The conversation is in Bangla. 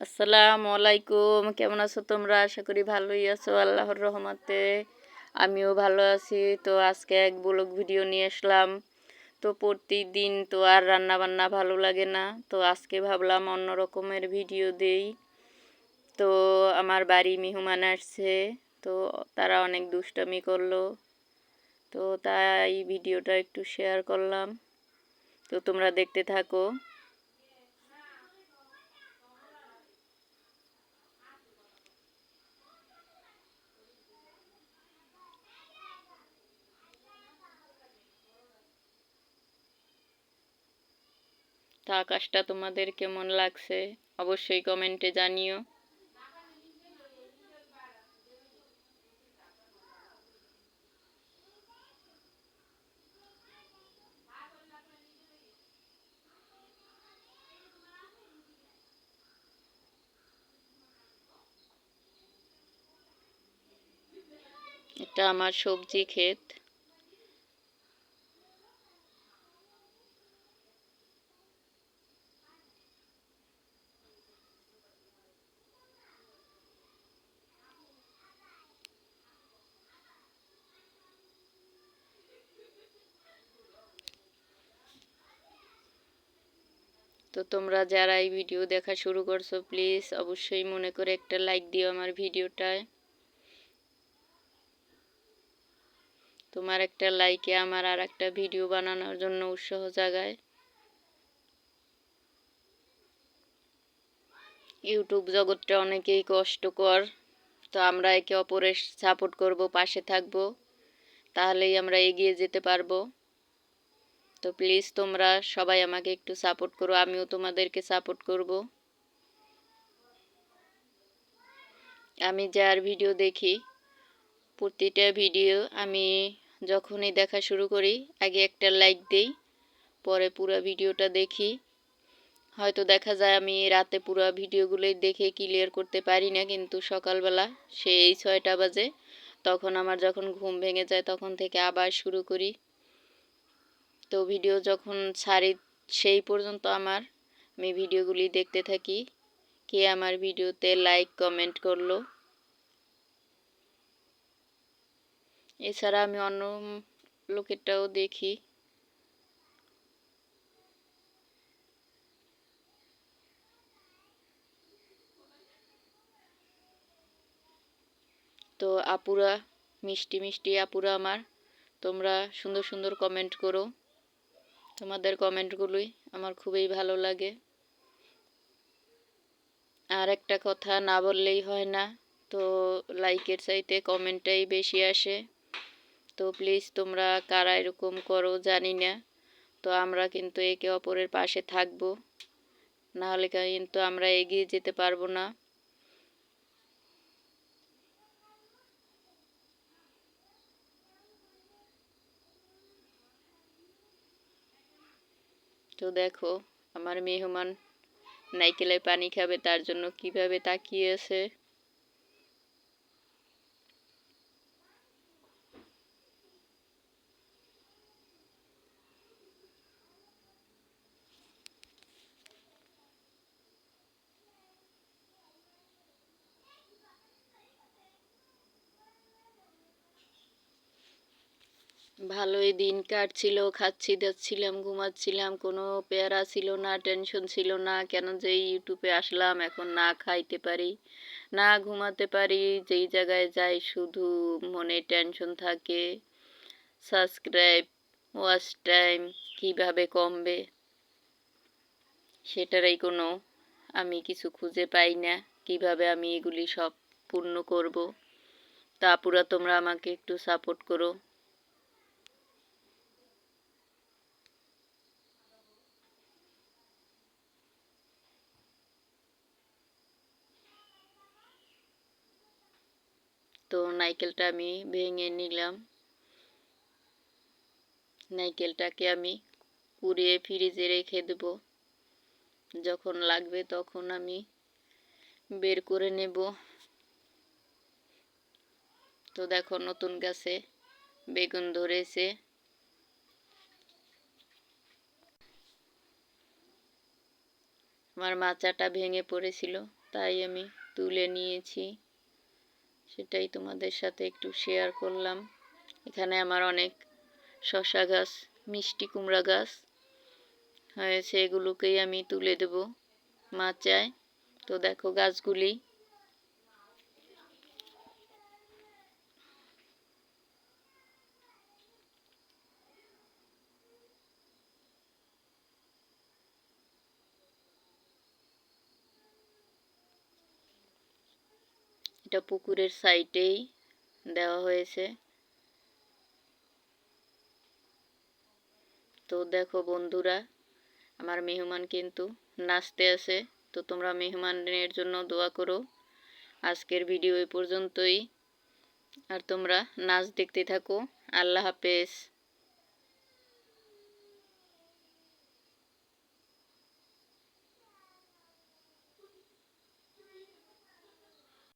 আসসালামু আলাইকুম। কেমন আছো তোমরা? আশা করি ভালোই আছো, আল্লাহর রহমতে। আমিও ভালো আছি। তো আজকে এক ব্লগ ভিডিও নিয়ে আসলাম। তো প্রতিদিন তো আর রান্না বান্না ভালো লাগে না। তো আজকে ভাবলাম অন্য রকমের ভিডিও দেই। তো আমার বাড়ি মেহমান আসছে। তো তারা অনেক দুষ্টামি করল। তো তাই ভিডিওটা একটু শেয়ার করলাম। তো তোমরা দেখতে থাকো। তো আকাশটা তোমাদের কেমন লাগছে? অবশ্যই কমেন্টে জানিও। এটা আমার সবজি ক্ষেত। তো তোমরা যারা এই ভিডিও দেখা শুরু করছ প্লিজ অবশ্যই মনে করে একটা লাইক দিও আমার ভিডিওটায়। তোমার একটা লাইকে আমার আর একটা ভিডিও বানানোর জন্য উৎসাহ জাগায়। ইউটিউব জগৎটা অনেকেই কষ্টকর, তো আমরা একে অপরের সাপোর্ট করব, পাশে থাকব, তাহলেই আমরা এগিয়ে যেতে পারব। তো প্লিজ তোমরা সবাই আমাকে একটু সাপোর্ট করো, আমিও তোমাদেরকে সাপোর্ট করব। আমি যার ভিডিও দেখি, প্রতিটা ভিডিও আমি যখনই দেখা শুরু করি, আগে একটা লাইক দেই, পরে পুরো ভিডিওটা দেখি। হয়তো দেখা যায় আমি রাতে পুরো ভিডিওগুলোই দেখে ক্লিয়ার করতে পারি না, কিন্তু সকালবেলা সেই ছয়টা বাজে, তখন আমার যখন ঘুম ভেঙে যায়, তখন থেকে আবার শুরু করি। তো ভিডিও যখন ছাড়ি সেই পর্যন্ত আমার, আমি ভিডিওগুলি দেখতে থাকি। কে আমার ভিডিওতে লাইক কমেন্ট করল। এছাড়া আমি অন্য লোকেরটাও দেখি। তো আপুরা, মিষ্টি মিষ্টি আপুরা আমার, তোমরা সুন্দর সুন্দর কমেন্ট করো। তোমাদের কমেন্টগুলোই আমার খুবই ভালো লাগে। আর একটা কথা না বললেই হয় না, তো লাইকের চাইতে কমেন্টটাই বেশি আসে। তো প্লিজ তোমরা কারা এরকম করো জানি না, তো আমরা কিন্তু একে অপরের পাশে থাকব। নাহলে কিন্তু আমরা এগিয়ে যেতে পারব না। তো দেখো আমার মেহমান নাইকেলে পানি খাবে তার জন্য কীভাবে তাকিয়েছে ভালোই দিন কাটছিল, খাচ্ছি যাচ্ছিলাম ঘুমাচ্ছিলাম, কোনো পেয়ারা ছিল না টেনশন ছিল না, কেন যে ইউটিউবে আসলাম, এখন না খাইতে পারি, না ঘুমাতে পারি, যেই জায়গায় যাই শুধু মনে টেনশন থাকে সাবস্ক্রাইব ওয়াচ টাইম কীভাবে কমবে? সেটারই কোনো আমি কিছু খুঁজে পাই না, কীভাবে আমি এগুলি সব পূর্ণ করব? তা তোমরা আমাকে একটু সাপোর্ট করো। তো নাইকেলটা আমি ভেঙে নিলাম। নাইকেলটাকে আমি কুড়িয়ে ফ্রিজে রেখে দেব। যখন লাগবে তখন আমি বের করে নেব। তো দেখো নতুন গাছে বেগুন ধরেছে। আমার মাচাটা ভেঙে পড়েছিল, তাই আমি তুলে নিয়েছি। সেটাই তোমাদের সাথে একটু শেয়ার করলাম। এখানে আমার অনেক শশা গাছ, মিষ্টি কুমড়া গাছ হয়েছে, এগুলোকেই আমি তুলে দেব মাচায়। তো দেখো গাছগুলি এটা পুকুরের সাইডেই দেওয়া হয়েছে। তো দেখো বন্ধুরা, আমার মেহমান কিন্তু নাচতে আছে তো তোমরা মেহমানের জন্য দোয়া করো। আজকের ভিডিও এ পর্যন্তই। আর তোমরা নাচ দেখতে থাকো। আল্লাহ হাফেজ।